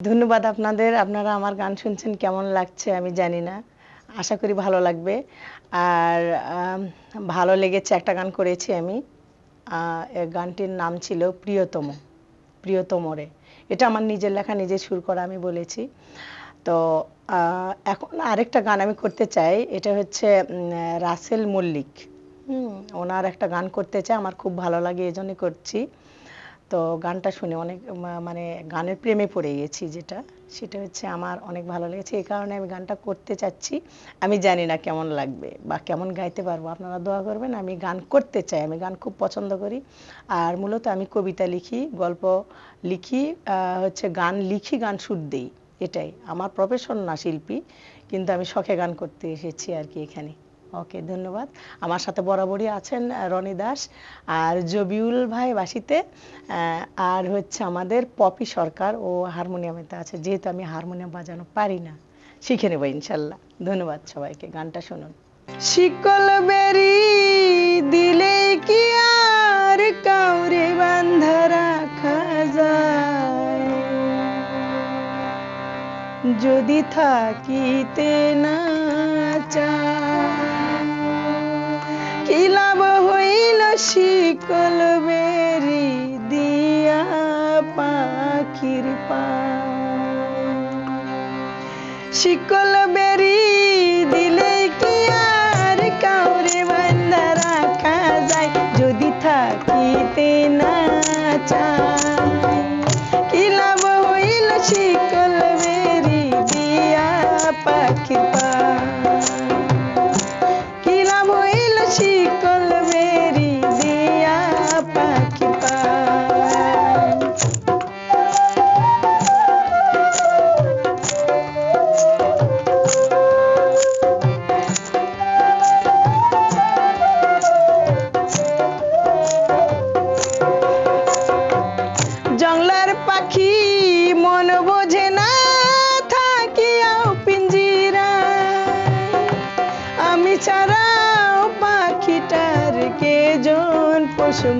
ধন্যবাদ আপনাদের। আপনারা আমার গান শুনছেন, কেমন লাগছে আমি জানি না। আশা করি ভালো লাগবে। আর ভালো লেগেছে একটা গান করেছি আমি। গানটির নাম ছিল প্রিয়তম, প্রিয়তমরে। এটা আমার নিজের লেখা, নিজে সুর করা আমি বলেছি। তো এখন আরেকটা গান আমি করতে চাই। এটা হচ্ছে রাসেল মল্লিক। হুম, ওনার একটা গান করতে চাই। আমার খুব ভালো লাগে এই জন্যই করছি। তো গানটা শুনে অনেক মানে গানের প্রেমে পড়ে গেছি যেটা, সেটা হচ্ছে আমার অনেক ভালো লেগেছে। এই কারণে আমি গানটা করতে চাচ্ছি। আমি জানি না কেমন লাগবে বা কেমন গাইতে পারব। আপনারা দোয়া করবেন, আমি গান করতে চাই, আমি গান খুব পছন্দ করি। আর মূলত আমি কবিতা লিখি, গল্প লিখি হচ্ছে গান লিখি, গান সুর দিই। এটাই। আমার প্রফেশন না শিল্পী, কিন্তু আমি শখে গান করতে এসেছি আর কি এখানে। ওকে, ধন্যবাদ। আমার সাথে বরাবরই আছেন রনি দাস। আর জবিউল ভাই বাসিতে আর হচ্ছে আমাদের পপি সরকার ও হারমোনিয়ামেতে আছে। যেহেতু আমি হারমোনিয়াম বাজানো পারি না, শিখে নেব ইনশাল্লাহ। ধন্যবাদ সবাইকে, গানটা শুনুন। শিকল বেরি দিলে কি আর কাউরে বান্ধা রাখা যায়? যদি থাকিতে না চায় শিকল বেরি দিয়া পাখির পা। শিকল বেরি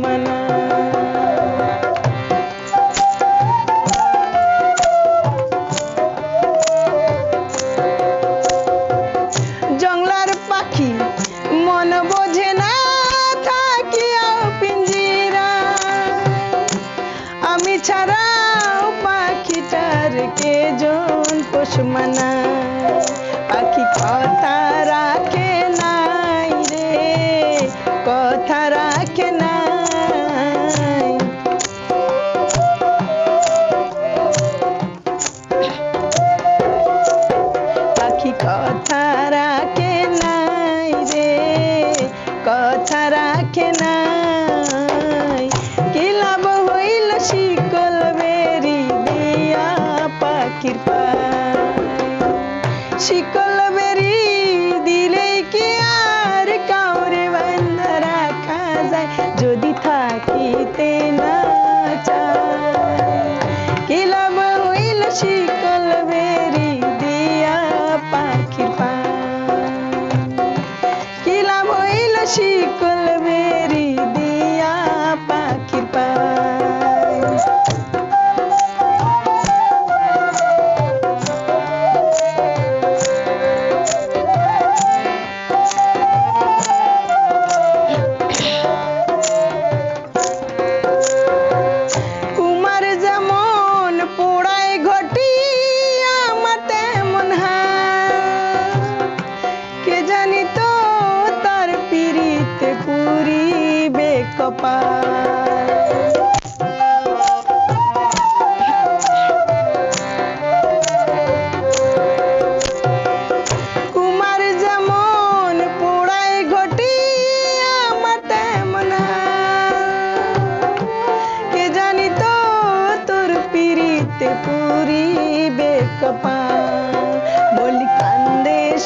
মানা জংলার পাখি মন বোঝে না থাকিয়াও পিঞ্জিরা। আমি ছাড়াও পাখিটার কে জন পশু মানা পাখি কথা রাখে কথা রাখে নাই রে কথা রাখে নাই। কি লাভ হইল শিকল বেরি দিয়া পাখির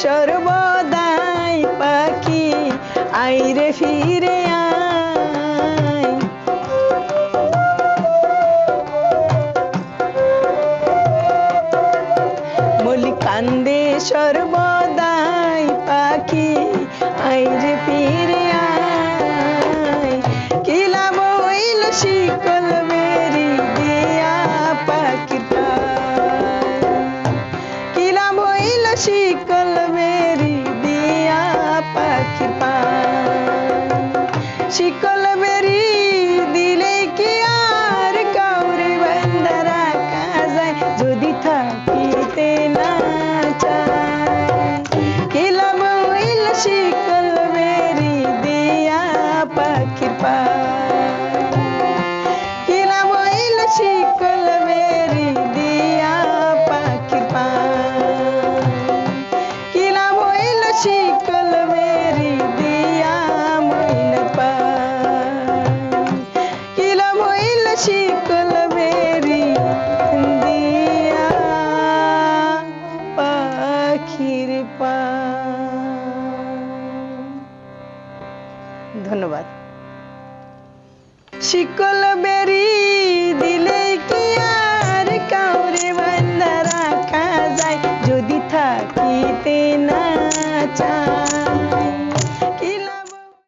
সর্বদাই পাখি আইরে ফিরে আয়। কান্দে সর্বদাই পাখি আইরে ফিরে আয়। কি লাভ শিকল বেরি দিয়া পাখির পায় শিকল শিকল বেরি